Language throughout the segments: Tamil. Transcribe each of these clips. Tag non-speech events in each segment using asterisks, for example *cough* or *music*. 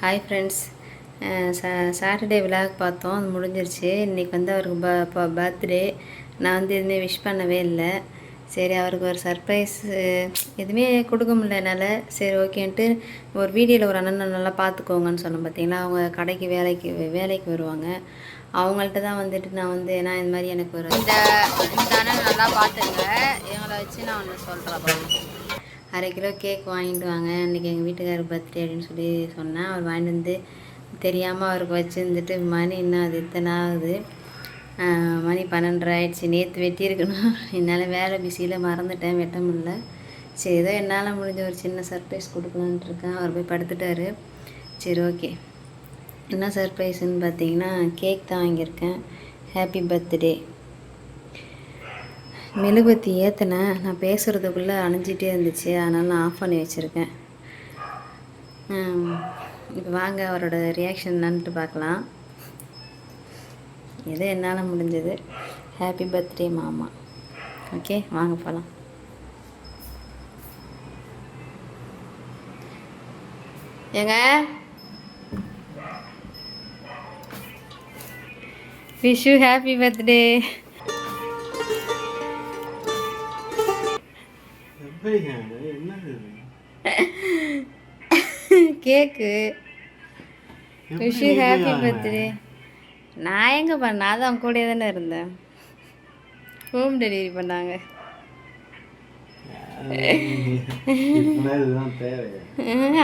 ஹாய் ஃப்ரெண்ட்ஸ் சா சாட்டர்டே விழாக் பார்த்தோம். அது முடிஞ்சிருச்சு. இன்றைக்கி வந்து அவருக்கு ப பர்த்டே நான் வந்து எதுவுமே விஷ் பண்ணவே இல்லை. சரி அவருக்கு ஒரு சர்ப்ரைஸ் எதுவுமே கொடுக்க முடியல என்னால். சரி ஓகேன்ட்டு ஒரு வீடியோவில் ஒரு அண்ணன் நல்லா பார்த்துக்கோங்கன்னு சொன்னேன். பார்த்தீங்களா? அவங்க கடைக்கு வேலைக்கு வேலைக்கு வருவாங்க. அவங்கள்ட்ட தான் வந்துட்டு நான் வந்து ஏன்னா இந்த மாதிரி எனக்கு ஒரு இந்த இந்த அண்ணன் நல்லா பார்த்துங்க இவங்களை வச்சு நான் ஒன்று சொல்கிறேன் அரை கிலோ கேக் வாங்கிட்டு வாங்க. அன்றைக்கி எங்கள் வீட்டுக்காரர் பர்த்டே அப்படின்னு சொல்லி சொன்னேன் அவர் வாங்கிட்டு வந்து தெரியாமல் அவருக்கு வச்சுருந்துட்டு மணி இன்னும் அது இத்தனை ஆகுது. மணி பன்னெண்டரை ஆயிடுச்சு. நேற்று வெட்டியிருக்கணும். *laughs* என்னால் வேலை பிஸியில் மறந்துட்டேன். வெட்ட முடில சரி ஏதோ என்னால் முடிஞ்ச ஒரு சின்ன சர்ப்ரைஸ் கொடுக்கலான்ட்டு இருக்கேன். அவர் போய் படுத்துட்டாரு. சரி ஓகே என்ன சர்ப்ரைஸ்ன்னு பார்த்தீங்கன்னா கேக் தான் வாங்கியிருக்கேன். ஹாப்பி பர்த்டே மெழுகுவத்தி ஏற்றினேன் நான் பேசுகிறதுக்குள்ளே அணைஞ்சிட்டே இருந்துச்சு. அதனால் நான் ஆஃப் பண்ணி வச்சுருக்கேன். இப்போ வாங்க அவரோட ரியாக்ஷன் என்னன்ட்டு பார்க்கலாம். எது என்னால் முடிஞ்சது? ஹாப்பி பர்த்டே மாமா. ஓகே வாங்க போகலாம் ஏங்க? Wish you happy birthday cake. Wish happy? Birthday நான் எங்கே பண்ண? நான் தான் கூட தானே இருந்தேன். ஹோம் டெலிவரி பண்ணாங்க.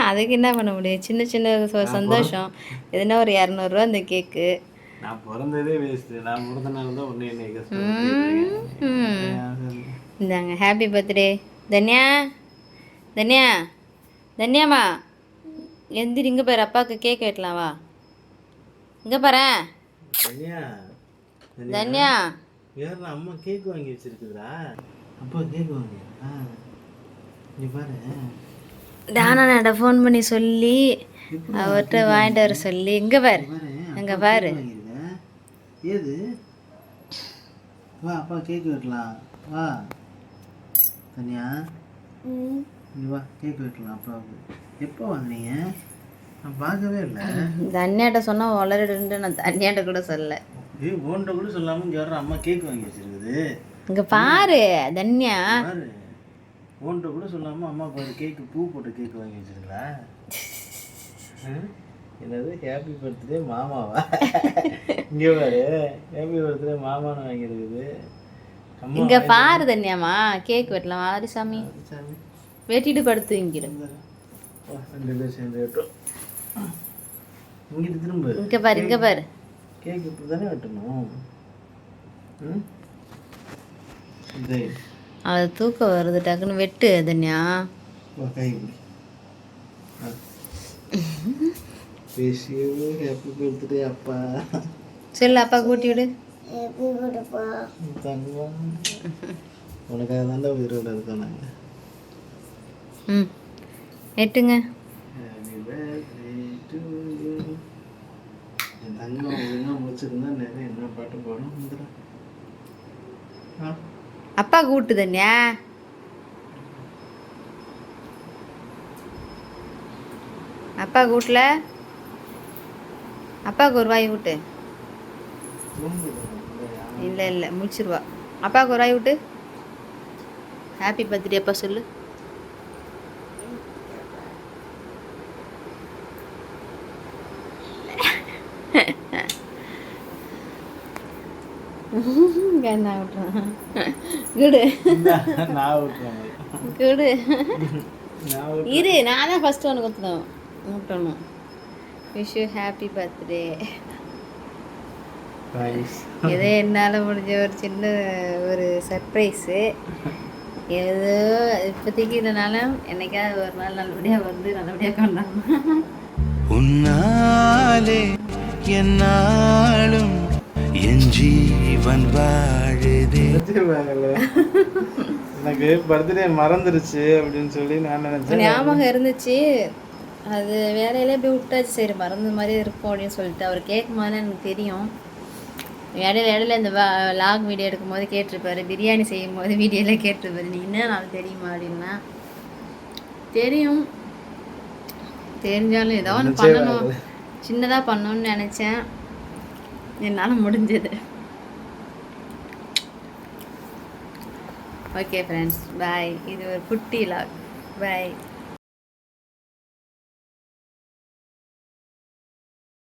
அதுக்கு என்ன பண்ண முடியும்? சின்ன சின்ன சந்தோஷம். எதுனா ஒரு இரநூறுவா அந்த கேக்கு. நான் பிறந்ததே வேஸ்ட் நான் பிறந்தனால தான் ஒன்று. இந்தாங்க ஹாப்பி பர்த்டே தன்யா தன்யா தன்யாம்மா எந்திரி இங்கே பாரு அப்பாவுக்கு கேக் வெட்டலாம் வா. இங்கே பாரேன் தனியா அம்மா கேக் வாங்கி வச்சிருக்குதுடா. அப்பா கேக் வாங்கி நீ பாரு. தானாட ஃபோன் பண்ணி சொல்லி அவர்கிட்ட வாங்கிட்டு வர சொல்லி. இங்கே பாரு. பாரு. அங்கே பாரு. ஏது? வா அப்பா கேக் வெட்டலாம். வா. தனியா? நீ வா கேக் வெட்டலாம் அப்பாவுக்கு. எப்போ வாங்குனீங்க நான் பார்க்கவே இல்லை. தன்யாட்ட சொன்னால் வளரிடுன்ட்டு நான் தன்யாட்ட கூட சொல்லல. ஏய் ஓன்ட்ட கூட சொல்லாம இங்க வர்ற அம்மா கேக் வாங்கி வச்சிருக்குது. இங்கே பாரு தன்யா பாரு. ஓன்ட்ட கூட சொல்லாம அம்மா பாரு கேக் பூ போட்ட கேக் வாங்கி வச்சிருக்கா என்னது ஹாப்பி பர்த்டே மாமாவா? இங்க பாரு ஹாப்பி பர்த்டே மாமான்னு வாங்கியிருக்குது. இங்கே பாரு தன்யாம்மா கேக் வெட்டலாம். ஆறு சாமி. வெட்டிட்டு படுத்து இங்கிடும் இங்கே பாரு இங்கே பாரு. கேக் இப்படி தானே வெட்டணும் அது தூக்கம் வருது டக்குன்னு வெட்டு தன்யா. யூ ஹாப்பி பர்த்டே அப்பா. சொல்லு அப்பா கூட்டி விடு தங்கம். உனக்காக தாண்டா உயிரோட இருக்கோம் நாங்கள் ம். வெட்டுங்க ஹாப்பி பர்த்டே டு யூ என் தங்கம் ஒழுங்காக முடிச்சிருந்தா நிறைய என்ன பாட்டு பாடும் வந்துடும் அப்பா கூட்டு தன்யா அப்பா கூட்டல? அப்பாவுக்கு ஒரு வாய் விட்டு இல்லை இல்லை. முடிச்சிருவா. அப்பாவுக்கு ஒரு வாய் விட்டு. ஹாப்பி பர்த்டே அப்பா சொல்லு. என்ன விட்டுறான். குடு. நான் விட்டுறேன் குடு. இரு நான் தான் ஃபஸ்ட்டு ஒன்று குத்தணும் ஊட்டணும் விஷ் யூ ஹாப்பி பர்த்டே ஏதோ என்னால் முடிஞ்ச ஒரு சின்ன ஒரு சர்ப்ரைஸு ஏதோ இப்போதைக்கு இல்லைனாலும் என்னைக்காவது ஒரு நாள் நல்லபடியாக வந்து நல்லபடியாக கொண்டாடணும். உன்னாலே என்னாலும் என் ஜீவன் வாழுதே. எனக்கு பர்த்டே மறந்துருச்சு அப்படின்னு சொல்லி நான் நினைச்சேன். ஞாபகம் இருந்துச்சு. அது வேலையில போய் விட்டாச்சு. சரி மறந்த மாதிரி இருக்கும் அப்படின்னு சொல்லிட்டு. அவர் கேட்கும் போது எனக்கு தெரியும். இடையில இடையில இந்த லாக் வீடியோ எடுக்கும்போது கேட்டிருப்பாரு பிரியாணி செய்யும் போது வீடியோவில் கேட்டிருப்பாரு நீ என்ன நாள் தெரியுமா? அப்படின்னா தெரியும். தெரிஞ்சாலும் ஏதோ ஒன்று பண்ணணும். சின்னதாக பண்ணணும்னு நினச்சேன். என்னால் முடிஞ்சது. ஓகே ஃப்ரெண்ட்ஸ் பாய் இது ஒரு குட்டி லாக் பாய்